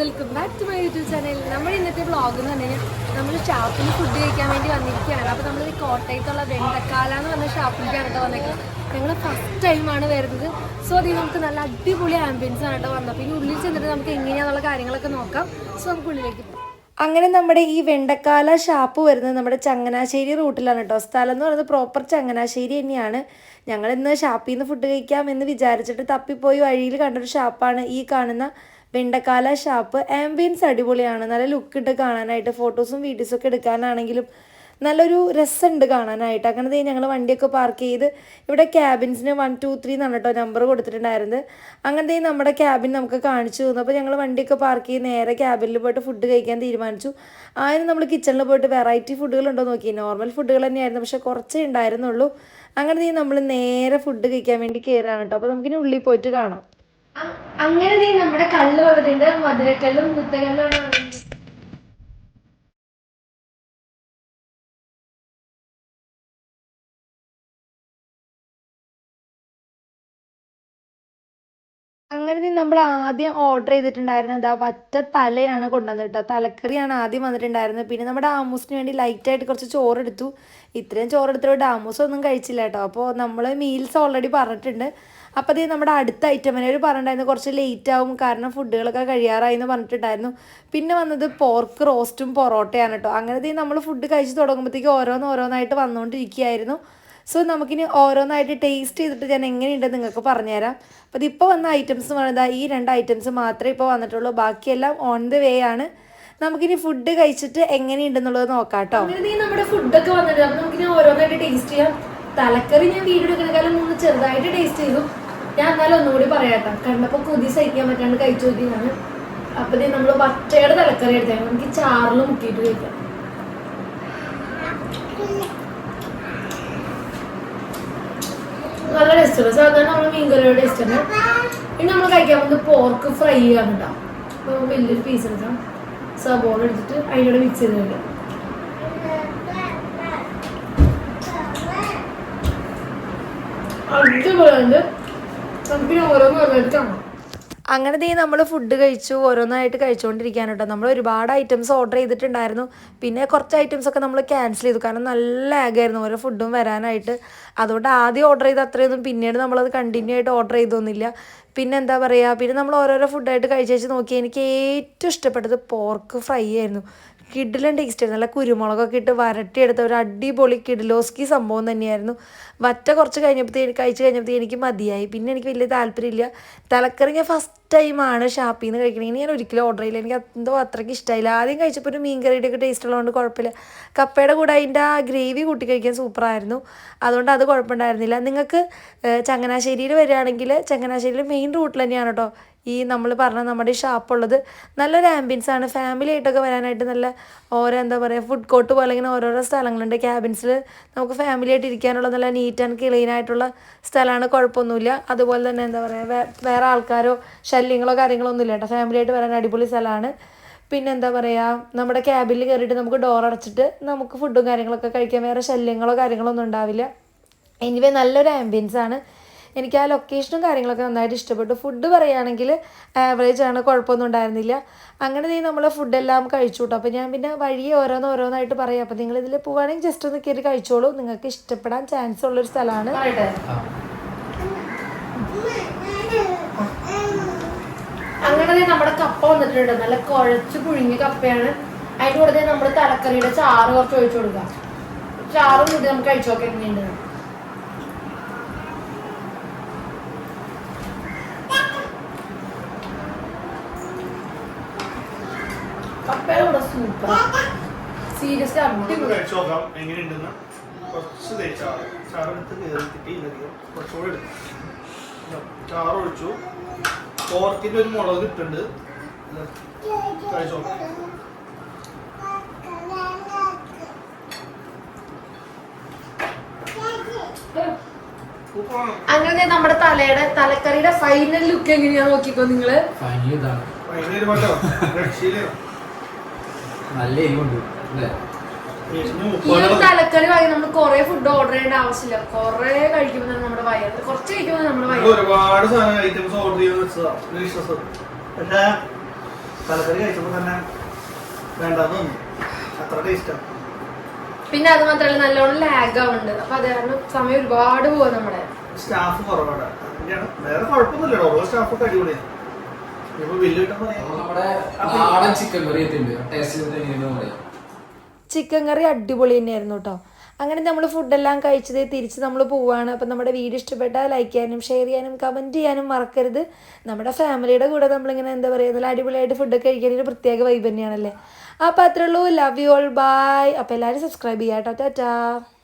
Welcome back to my YouTube channel നമ്മൾ ഇന്നത്തെ vlog എന്ന് പറഞ്ഞു കഴിഞ്ഞാൽ നമ്മൾ ഷാപ്പിൽ ഫുഡ് കഴിക്കാൻ വേണ്ടി വന്നിരിക്കുകയാണ്. അപ്പോൾ നമ്മൾ ഈ കോട്ടയത്തുള്ള വെണ്ടക്കാല എന്ന് പറഞ്ഞ ഷാപ്പിലേക്കാണ് കേട്ടോ വന്നേക്കാം ഞങ്ങൾ ഫസ്റ്റ് ടൈമാണ് വരുന്നത്. സോ അതിൽ നമുക്ക് നല്ല അടിപൊളി ആംബിയൻസ് ആണ് കേട്ടോ വന്നത്. പിന്നെ ഉള്ളിൽ ചെന്നിട്ട് നമുക്ക് എങ്ങനെയാണെന്നുള്ള കാര്യങ്ങളൊക്കെ നോക്കാം. സോ നമുക്ക് ഉള്ളിലേക്ക് പോകാം. അങ്ങനെ നമ്മുടെ ഈ വെണ്ടക്കാല ഷാപ്പ് വരുന്നത് നമ്മുടെ ചങ്ങനാശ്ശേരി റൂട്ടിലാണ് കേട്ടോ. സ്ഥലം എന്ന് പറയുന്നത് പ്രോപ്പർ ചങ്ങനാശ്ശേരി തന്നെയാണ്. ഞങ്ങൾ ഇന്ന് ഷാപ്പിൽ നിന്ന് ഫുഡ് കഴിക്കാം എന്ന് വിചാരിച്ചിട്ട് തപ്പിപ്പോയി വഴിയിൽ കണ്ടൊരു ഷാപ്പാണ് ഈ കാണുന്ന വെണ്ടക്കാല ഷാപ്പ് ആംബിയൻസ് അടിപൊളിയാണ്. നല്ല ലുക്ക് ഇട്ട് കാണാനായിട്ട് ഫോട്ടോസും വീഡിയോസും ഒക്കെ എടുക്കാനാണെങ്കിലും നല്ലൊരു രസമുണ്ട് കാണാനായിട്ട്. അങ്ങനെ ഞങ്ങൾ വണ്ടിയൊക്കെ പാർക്ക് ചെയ്ത് ഇവിടെ ക്യാബിൻസിന് വൺ ടു ത്രീ എന്നാണ് കേട്ടോ നമ്പർ കൊടുത്തിട്ടുണ്ടായിരുന്നത്. അങ്ങനത്തെ നമ്മുടെ ക്യാബിൻ നമുക്ക് കാണിച്ചു തന്നു. അപ്പോൾ ഞങ്ങൾ വണ്ടിയൊക്കെ പാർക്ക് ചെയ്ത് നേരെ ക്യാബിനിൽ പോയിട്ട് ഫുഡ് കഴിക്കാൻ തീരുമാനിച്ചു. ആദ്യം നമ്മൾ കിച്ചണിൽ പോയിട്ട് വെറൈറ്റി ഫുഡുകളുണ്ടോ നോക്കി. നോർമൽ ഫുഡുകൾ തന്നെയായിരുന്നു. പക്ഷേ കുറച്ചേ ഉണ്ടായിരുന്നുള്ളൂ. അങ്ങനെ നമ്മൾ നേരെ ഫുഡ് കഴിക്കാൻ വേണ്ടി കയറാണ് കേട്ടോ അപ്പോൾ നമുക്കിനി ഉള്ളിൽ പോയിട്ട് കാണാം. അങ്ങനെ നീ നമ്മുടെ കള്ള് വന്നിട്ടുണ്ട് മധുരക്കല്ലും മുത്തക്കല്ലാണ് അങ്ങനെ നമ്മൾ ആദ്യം ഓർഡർ ചെയ്തിട്ടുണ്ടായിരുന്നത് ആ വറ്റ തലയാണ് കൊണ്ടുവന്നത് കേട്ടോ. തലക്കറിയാണ് ആദ്യം വന്നിട്ടുണ്ടായിരുന്നത്. പിന്നെ നമ്മുടെ ആമൂസിന് വേണ്ടി ലൈറ്റായിട്ട് കുറച്ച് ചോറ് ചോറെടുത്തു. ഇത്രയും ചോറെടുത്തിട്ട് ആമൂസ് ഒന്നും കഴിച്ചില്ല കേട്ടോ. അപ്പോൾ നമ്മൾ മീൽസ് ഓൾറെഡി പറഞ്ഞിട്ടുണ്ട്. അപ്പോൾ അതേ നമ്മുടെ അടുത്ത ഐറ്റം അവർ പറഞ്ഞിട്ടുണ്ടായിരുന്നു. കുറച്ച് ലേറ്റ് ആവും കാരണം ഫുഡുകളൊക്കെ കഴിയാറായി എന്ന് പറഞ്ഞിട്ടുണ്ടായിരുന്നു. പിന്നെ വന്നത് പോർക്ക് റോസ്റ്റും പൊറോട്ടയാണ് കേട്ടോ. അങ്ങനെ നമ്മൾ ഫുഡ് കഴിച്ച് തുടങ്ങുമ്പോഴത്തേക്ക് ഓരോന്ന് ഓരോന്നായിട്ട് വന്നുകൊണ്ടിരിക്കുകയായിരുന്നു സോ നമുക്കിനി ഓരോന്നായിട്ട് ടേസ്റ്റ് ചെയ്തിട്ട് ഞാൻ എങ്ങനെയുണ്ടെന്ന് നിങ്ങൾക്ക് പറഞ്ഞുതരാം. അപ്പോൾ ഇതിപ്പോൾ വന്ന ഐറ്റംസ് പറയുന്നത് ഈ രണ്ട് ഐറ്റംസ് മാത്രമേ ഇപ്പോൾ വന്നിട്ടുള്ളൂ. ബാക്കിയെല്ലാം ഓൺ ദ വേ ആണ്. നമുക്കിനി ഫുഡ് കഴിച്ചിട്ട് എങ്ങനെയുണ്ടെന്നുള്ളത് നോക്കാം കേട്ടോ നമ്മുടെ ഫുഡൊക്കെ വന്നിട്ട് അപ്പം നമുക്കിനി ഓരോന്നായിട്ട് ടേസ്റ്റ് ചെയ്യാം. തലക്കറി ഞാൻ വീഡിയോ എടുക്കുന്നതിനേക്കാളും ഒന്ന് ചെറുതായിട്ട് ടേസ്റ്റ് ചെയ്തു. ഞാൻ എന്നാലും ഒന്നുകൂടി പറയാട്ടോ കണ്ടപ്പോൾ കൊതി സഹിക്കാൻ പറ്റാണ്ട് കഴിച്ചു നോക്കിയതാണ്. അപ്പം ഇത് നമ്മൾ പച്ചയുടെ തലക്കറി എടുത്തേക്കാം നമുക്ക് ചാറിൽ മുക്കിയിട്ട് കഴിക്കാം. ടേസ്റ്റാണ് സാധാരണ നമ്മൾ മീൻകറിയുടെ ടേസ്റ്റ് ആണ് ഇനി നമ്മൾ കഴിക്കാൻ പോകുന്നത് പോർക്ക് ഫ്രൈ ആണ് കേട്ടോ അപ്പോൾ വലിയൊരു പീസ് എടുക്കാം സബോള എടുത്തിട്ട് അതിന്റെ മിക്സ് ചെയ്ത് കഴിക്കാം. അടിപൊളിയുണ്ട് നമുക്ക് ഓരോന്ന് ഓരോ കാണാം അങ്ങനെ ദേ നമ്മൾ ഫുഡ് കഴിച്ചു ഓരോന്നായിട്ട് കഴിച്ചുകൊണ്ടിരിക്കുകയാണ് കേട്ടോ നമ്മൾ ഒരുപാട് ഐറ്റംസ് ഓർഡർ ചെയ്തിട്ടുണ്ടായിരുന്നു. പിന്നെ കുറച്ച് ഐറ്റംസ് ഒക്കെ നമ്മൾ ക്യാൻസൽ ചെയ്തു. കാരണം നല്ല ലാഗായിരുന്നു ഓരോ ഫുഡും വരാനായിട്ട്. അതുകൊണ്ട് ആദ്യം ഓർഡർ ചെയ്ത് അത്രയൊന്നും പിന്നീട് നമ്മളത് കണ്ടിന്യൂ ആയിട്ട് ഓർഡർ ചെയ്തൊന്നുമില്ല പിന്നെ എന്താ പറയുക പിന്നെ നമ്മൾ ഓരോരോ ഫുഡായിട്ട് കഴിച്ച് വെച്ച് നോക്കി എനിക്ക് ഏറ്റവും ഇഷ്ടപ്പെട്ടത് പോർക്ക് ഫ്രൈ ആയിരുന്നു. കിഡിലും ടേസ്റ്റ് ആയിരുന്നു. നല്ല കുരുമുളകൊക്കെ ഇട്ട് വരട്ടിയെടുത്ത ഒരു അടിപൊളി കിഡിലോസ്കി സംഭവം തന്നെയായിരുന്നു. വറ്റ കുറച്ച് കഴിഞ്ഞപ്പോഴത്തേക്ക് കഴിച്ച് കഴിഞ്ഞപ്പോഴത്തേക്ക് എനിക്ക് മതിയായി. പിന്നെ എനിക്ക് വലിയ താല്പര്യമില്ല തലക്കറി ഞാൻ ഫസ്റ്റ് ടൈമാണ് ഷാപ്പിൽ നിന്ന് കഴിക്കണമെങ്കിൽ ഞാൻ ഒരിക്കലും ഓർഡർ ചെയ്യില്ല. എനിക്ക് എന്തോ അത്രയ്ക്ക് ഇഷ്ടമായില്ല ആദ്യം കഴിച്ചപ്പോൾ ഒരു മീൻ കറിയുടെ ഒക്കെ ടേസ്റ്റ് ഉള്ളതുകൊണ്ട് കുഴപ്പമില്ല. കപ്പയുടെ കൂടെ അതിന്റെ ആ ഗ്രേവി കൂട്ടി കഴിക്കാൻ സൂപ്പറായിരുന്നു അതുകൊണ്ട് അത് കുഴപ്പമുണ്ടായിരുന്നില്ല. നിങ്ങൾക്ക് ചങ്ങനാശ്ശേരിയിൽ വരികയാണെങ്കിൽ ചങ്ങനാശ്ശേരിയിൽ മെയിൻ റൂട്ടിൽ തന്നെയാണ് കേട്ടോ ഈ നമ്മൾ പറഞ്ഞ നമ്മുടെ ഷാപ്പുള്ളത് നല്ലൊരു ആംബിയൻസ് ആണ്. ഫാമിലി ആയിട്ടൊക്കെ വരാനായിട്ട് നല്ല ഓരോ എന്താ പറയുക ഫുഡ് കോർട്ട് പോലെ ഇങ്ങനെ ഓരോരോ സ്ഥലങ്ങളുണ്ട്. ക്യാബിൻസിൽ നമുക്ക് ഫാമിലി ആയിട്ട് ഇരിക്കാനുള്ള നല്ല നീറ്റ് ആൻഡ് ക്ലീൻ ആയിട്ടുള്ള സ്ഥലമാണ്. കുഴപ്പമൊന്നുമില്ല. അതുപോലെ തന്നെ എന്താ പറയുക വേറെ ആൾക്കാരോ ശല്യങ്ങളോ കാര്യങ്ങളോ ഒന്നുമില്ല കേട്ടോ. ഫാമിലി ആയിട്ട് വരാൻ അടിപൊളി സ്ഥലമാണ്. പിന്നെ എന്താ പറയുക നമ്മുടെ ക്യാബിൽ കയറിയിട്ട് നമുക്ക് ഡോർ അടച്ചിട്ട് നമുക്ക് ഫുഡും കാര്യങ്ങളൊക്കെ കഴിക്കാൻ വേറെ ശല്യങ്ങളോ കാര്യങ്ങളോ ഒന്നും ഉണ്ടാവില്ല. എനിവേ നല്ലൊരു ആംബിയൻസ് ആണ്. എനിക്ക് ആ ലൊക്കേഷനും കാര്യങ്ങളൊക്കെ നന്നായിട്ട് ഇഷ്ടപ്പെട്ടു. ഫുഡ് പറയുകയാണെങ്കിൽ ആവറേജ് ആണ് കുഴപ്പമൊന്നും ഉണ്ടായിരുന്നില്ല. അങ്ങനെ നീ നമ്മൾ ഫുഡെല്ലാം കഴിച്ചു കേട്ടോ അപ്പോൾ ഞാൻ പിന്നെ വഴിയെ ഓരോന്ന് ഓരോന്നായിട്ട് പറയാം. അപ്പോൾ നിങ്ങൾ ഇതിൽ പോവുകയാണെങ്കിൽ ജസ്റ്റ് ഒന്ന് കയറി കഴിച്ചോളൂ. നിങ്ങൾക്ക് ഇഷ്ടപ്പെടാൻ ചാൻസ് ഉള്ളൊരു സ്ഥലമാണ്. അങ്ങനെ നമ്മുടെ കപ്പ വന്നിട്ടുണ്ട്. നല്ല കുഴച്ച് പുഴുങ്ങിയ കപ്പയാണ്. അതിന്റെ കൂടെ നമ്മൾ തലക്കറിയുടെ ചാറ് കുറച്ച് ഒഴിച്ചു കൊടുക്കാം. ചാറും ഇത് നമുക്ക് കഴിച്ചു നോക്കാം കപ്പയുടെ കൂടെ സൂപ്പർ സീരിയസ്ലി എങ്ങനെയുണ്ടെന്ന്. കുറച്ച് ചാറെടുത്ത് കുറച്ചുകൂടി ഒരു മുളക് ഇട്ടുണ്ട് കഴിച്ചു. അങ്ങനെ നമ്മുടെ തലയുടെ തലക്കറിയുടെ ഫൈനൽ ലുക്ക് എങ്ങനെയാ നോക്കിക്കോ നിങ്ങൾ? ഫൈനൽ ഇതാണ്. ഫൈനൽ നല്ല എരിവുണ്ട് അല്ലേ? ഈ ഒരു തലക്കറി വാങ്ങി നമ്മൾ കൊറേ ഫുഡ് ഓർഡർ ചെയ്യേണ്ട ആവശ്യമില്ല. കൊറേ കഴിക്കുമ്പോൾ തന്നെ നമ്മുടെ വയറ് കുറച്ച് കഴിക്കുമ്പോൾ നമ്മുടെ വയറ്. ഒരുപാട് സാധനം ഐറ്റംസ് ഓർഡർ ചെയ്ത് വെച്ചതാ വിശ്വസം. പക്ഷേ തലക്കറി കഴിച്ചപ്പോൾ തന്നെ വേണ്ടെന്ന് അത്ര ടേസ്റ്റാണ് പിന്നെ അത് മാത്രമല്ല നല്ലോണം ലാഗ് ആവുന്നുണ്ട്. അപ്പൊ അത് കാരണം സമയം ഒരുപാട് പോവാ നമ്മുടെ. സ്റ്റാഫ് കുറവാണ്. വേറെ കുഴപ്പമൊന്നുമില്ല സ്റ്റാഫ് സ്റ്റാഫൊക്കെ അടിപൊളിയാണ് ഇപ്പൊ ബില്ല് കിട്ടാൻ പറയാം അപ്പൊ നമ്മുടെ നാടൻ ചിക്കൻ കറി ചിക്കൻ കറി അടിപൊളി തന്നെയായിരുന്നു കേട്ടോ അങ്ങനെ നമ്മൾ ഫുഡെല്ലാം കഴിച്ചത് തിരിച്ച് നമ്മൾ പോവാണ്. അപ്പം നമ്മുടെ വീഡിയോ ഇഷ്ടപ്പെട്ടാൽ ലൈക്ക് ചെയ്യാനും ഷെയർ ചെയ്യാനും കമന്റ് ചെയ്യാനും മറക്കരുത്. നമ്മുടെ ഫാമിലിയുടെ കൂടെ നമ്മളിങ്ങനെ എന്താ പറയുക നല്ല അടിപൊളിയായിട്ട് ഫുഡൊക്കെ കഴിക്കാനൊരു പ്രത്യേക വൈബ് തന്നെയാണല്ലേ. അപ്പോൾ അത്രേ ഉള്ളൂ. ലവ് യു ഓൾ ബൈ അപ്പോൾ എല്ലാവരും സബ്സ്ക്രൈബ് ചെയ്യാട്ടോ. കേട്ടോ ടാറ്റാ